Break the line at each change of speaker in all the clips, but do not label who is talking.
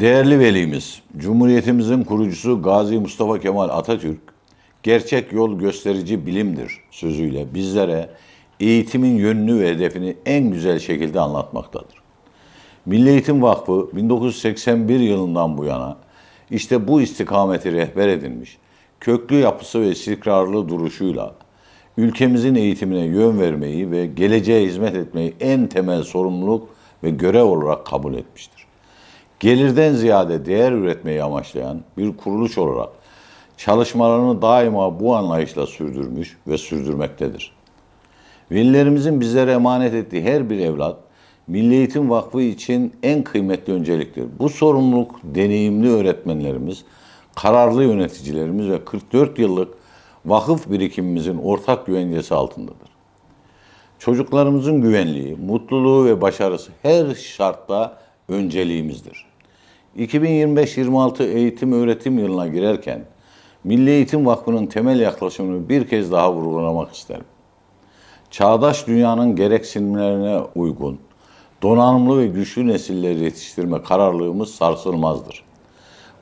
Değerli velimiz, Cumhuriyetimizin kurucusu Gazi Mustafa Kemal Atatürk, gerçek yol gösterici bilimdir sözüyle bizlere eğitimin yönünü ve hedefini en güzel şekilde anlatmaktadır. Milli Eğitim Vakfı 1981 yılından bu yana işte bu istikameti rehber edinmiş, köklü yapısı ve istikrarlı duruşuyla ülkemizin eğitimine yön vermeyi ve geleceğe hizmet etmeyi en temel sorumluluk ve görev olarak kabul etmiştir. Gelirden ziyade değer üretmeyi amaçlayan bir kuruluş olarak çalışmalarını daima bu anlayışla sürdürmüş ve sürdürmektedir. Velilerimizin bizlere emanet ettiği her bir evlat Milli Eğitim Vakfı için en kıymetli önceliktir. Bu sorumluluk deneyimli öğretmenlerimiz, kararlı yöneticilerimiz ve 44 yıllık vakıf birikimimizin ortak güvencesi altındadır. Çocuklarımızın güvenliği, mutluluğu ve başarısı her şartta önceliğimizdir. 2025-26 eğitim öğretim yılına girerken Milli Eğitim Vakfı'nın temel yaklaşımını bir kez daha vurgulamak isterim. Çağdaş dünyanın gereksinimlerine uygun, donanımlı ve güçlü nesilleri yetiştirme kararlılığımız sarsılmazdır.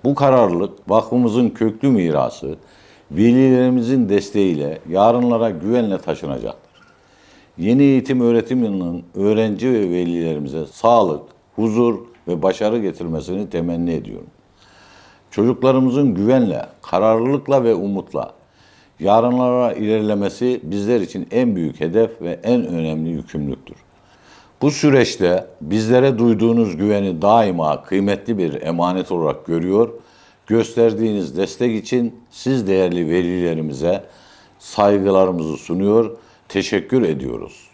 Bu kararlılık vakfımızın köklü mirası, velilerimizin desteğiyle yarınlara güvenle taşınacaktır. Yeni eğitim öğretim yılının öğrenci ve velilerimize sağlık, huzur ve başarı getirmesini temenni ediyorum. Çocuklarımızın güvenle, kararlılıkla ve umutla yarınlara ilerlemesi bizler için en büyük hedef ve en önemli yükümlülüktür. Bu süreçte bizlere duyduğunuz güveni daima kıymetli bir emanet olarak görüyor, gösterdiğiniz destek için siz değerli velilerimize saygılarımızı sunuyor, teşekkür ediyoruz.